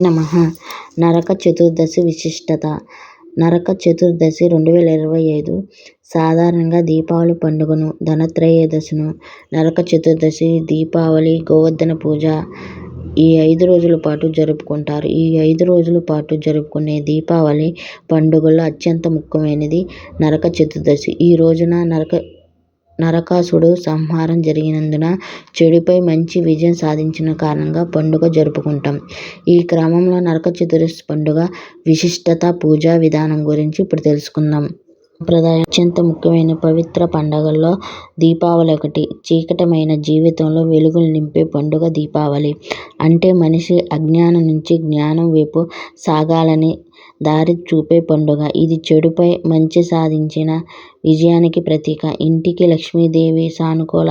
నమ. నరక చతుర్దశి విశిష్టత. నరక చతుర్దశి రెండు వేల ఇరవై ఐదు. సాధారణంగా దీపావళి పండుగను ధనత్రయోదశిను. నరక చతుర్దశి దీపావళి గోవర్ధన పూజ ఈ ఐదు రోజుల పాటు జరుపుకుంటారు. ఈ ఐదు రోజుల పాటు జరుపుకునే దీపావళి పండుగల్లో అత్యంత ముఖ్యమైనది నరక చతుర్దశి. ఈ రోజున నరక నరకాసుడు సంహారం జరిగినందున చెడుపై మంచి విజయం సాధించిన కారణంగా పండుగ జరుపుకుంటాం. ఈ క్రమంలో నరక చతుర్దశి పండుగ విశిష్టత పూజా విధానం గురించి ఇప్పుడు తెలుసుకుందాం. సంప్రదాయం అత్యంత ముఖ్యమైన పవిత్ర పండుగల్లో దీపావళి ఒకటి. చీకటమైన జీవితంలో వెలుగులు నింపే పండుగ దీపావళి. అంటే మనిషి అజ్ఞానం నుంచి జ్ఞానం వైపు సాగాలని దారి చూపే పండుగ. ఇది చెడుపై మంచి సాధించిన విజయానికి ప్రతీక. ఇంటికి లక్ష్మీదేవి సానుకూల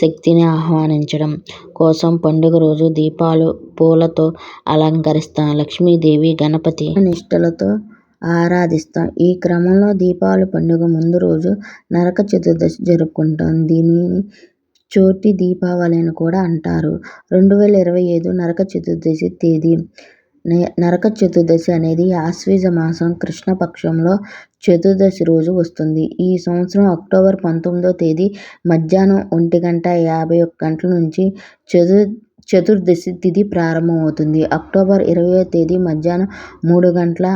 శక్తిని ఆహ్వానించడం కోసం పండుగ రోజు దీపాలు పూలతో అలంకరిస్తాను లక్ష్మీదేవి గణపతి నిష్టలతో ఆరాధిస్తాం. ఈ క్రమంలో దీపావళి పండుగ ముందు రోజు నరక చతుర్దశి జరుపుకుంటాం. దీనిని చోటి దీపావళి అని కూడా అంటారు. రెండు వేల ఇరవై ఐదు నరక చతుర్దశి తేదీ. నరక చతుర్దశి అనేది ఆశ్వీజ మాసం. కృష్ణపక్షంలో చతుర్దశి రోజు వస్తుంది. ఈ సంవత్సరం అక్టోబర్ పంతొమ్మిదో తేదీ మధ్యాహ్నం ఒంటి గంట యాభై ఒక్క గంటల నుంచి చతుర్ చతుర్దశి తిథి ప్రారంభమవుతుంది. అక్టోబర్ ఇరవయో తేదీ మధ్యాహ్నం మూడు గంటల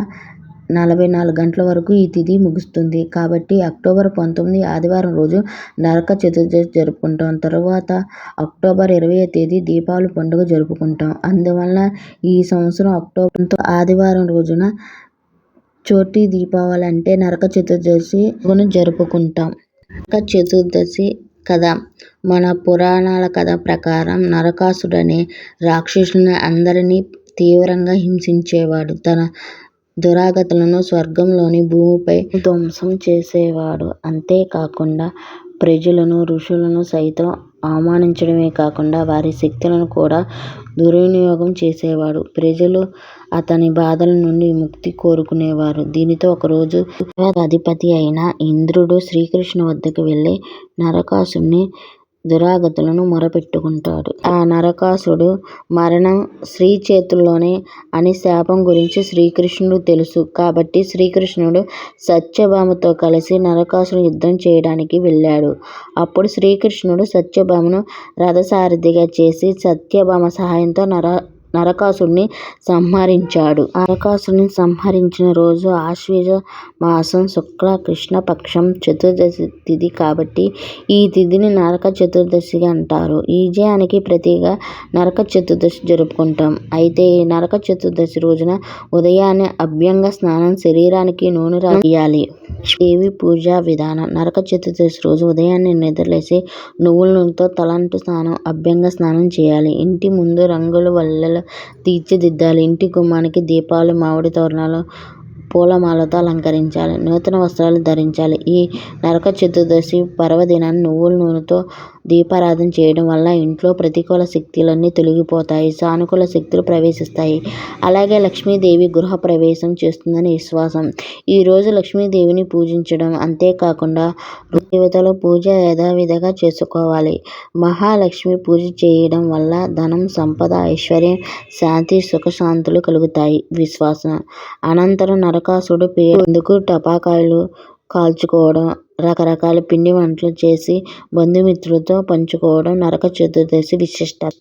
నలభై నాలుగు గంటల వరకు ఈ తిథి ముగుస్తుంది. కాబట్టి అక్టోబర్ పంతొమ్మిది ఆదివారం రోజు నరక చతుర్దశి జరుపుకుంటాం. తరువాత అక్టోబర్ ఇరవై తేదీ దీపావళి పండుగ జరుపుకుంటాం. అందువలన ఈ సంవత్సరం అక్టోబర్ ఆదివారం రోజున చోటి దీపావళి అంటే నరక చతుర్దశి జరుపుకుంటాం. నరక చతుర్దశి కథ. మన పురాణాల కథ ప్రకారం నరకాసుడు అనే రాక్షసుని అందరినీ తీవ్రంగా హింసించేవాడు. తన దురాగతులను స్వర్గంలోని భూమిపై ధ్వంసం చేసేవాడు. అంతేకాకుండా ప్రజలను ఋషులను సైతం అవమానించడమే కాకుండా వారి శక్తులను కూడా దుర్వినియోగం చేసేవాడు. ప్రజలు అతని బాధల నుండి ముక్తి కోరుకునేవారు. దీనితో ఒకరోజు అధిపతి అయిన ఇంద్రుడు శ్రీకృష్ణ వద్దకు వెళ్ళి నరకాసురుని దురాగతులను మొరపెట్టుకుంటాడు. ఆ నరకాసుడు మరణం శ్రీ చేతుల్లోనే అని శాపం గురించి శ్రీకృష్ణుడు తెలుసు. కాబట్టి శ్రీకృష్ణుడు సత్యభామతో కలిసి నరకాసుడు యుద్ధం చేయడానికి వెళ్ళాడు. అప్పుడు శ్రీకృష్ణుడు సత్యభామను రథసారథిగా చేసి సత్యభామ సహాయంతో నర నరకాసురుడిని సంహరించాడు. నరకాసురుడిని సంహరించిన రోజు ఆశ్వీజ మాసం శుక్ల కృష్ణ పక్షం చతుర్దశి తిథి కాబట్టి ఈ తిథిని నరక చతుర్దశిగా అంటారు. ఈ విజయానికి ప్రతీకగా నరక చతుర్దశి జరుపుకుంటాం. అయితే ఈ నరక చతుర్దశి రోజున ఉదయాన్నే అభ్యంగ స్నానం శరీరానికి నూనె రాయాలి దేవి పూజా విధానం. నరక చతుర్దశి రోజు ఉదయాన్నే నిద్రలేసి నువ్వుల నూనెతో తలంటు స్నానం అభ్యంగ స్నానం చేయాలి. ఇంటి ముందు రంగుల వల్లెలు తీర్చిదిద్దాలి. ఇంటి గుమ్మానికి దీపాలు మామిడి తోరణాలు పూలమాలతో అలంకరించాలి. నూతన వస్త్రాలు ధరించాలి. ఈ నరక చతుర్దశి పర్వదినాన్ని నువ్వుల నూనెతో దీపారాధన చేయడం వల్ల ఇంట్లో ప్రతికూల శక్తులన్నీ తొలగిపోతాయి సానుకూల శక్తులు ప్రవేశిస్తాయి. అలాగే లక్ష్మీదేవి గృహ ప్రవేశం చేస్తుందని విశ్వాసం. ఈరోజు లక్ష్మీదేవిని పూజించడం అంతేకాకుండా దేవతల పూజ యథావిధిగా చేసుకోవాలి. మహాలక్ష్మి పూజ చేయడం వల్ల ధనం సంపద ఐశ్వర్యం శాంతి సుఖశాంతులు కలుగుతాయి. విశ్వాసం. అనంతరం నరకాసుడు పేరుందుకు టపాకాయలు కాల్చుకోవడం రకరకాల పిండి వంటలు చేసి బంధుమిత్రులతో పంచుకోవడం నరక చతుర్దశి విశిష్టత.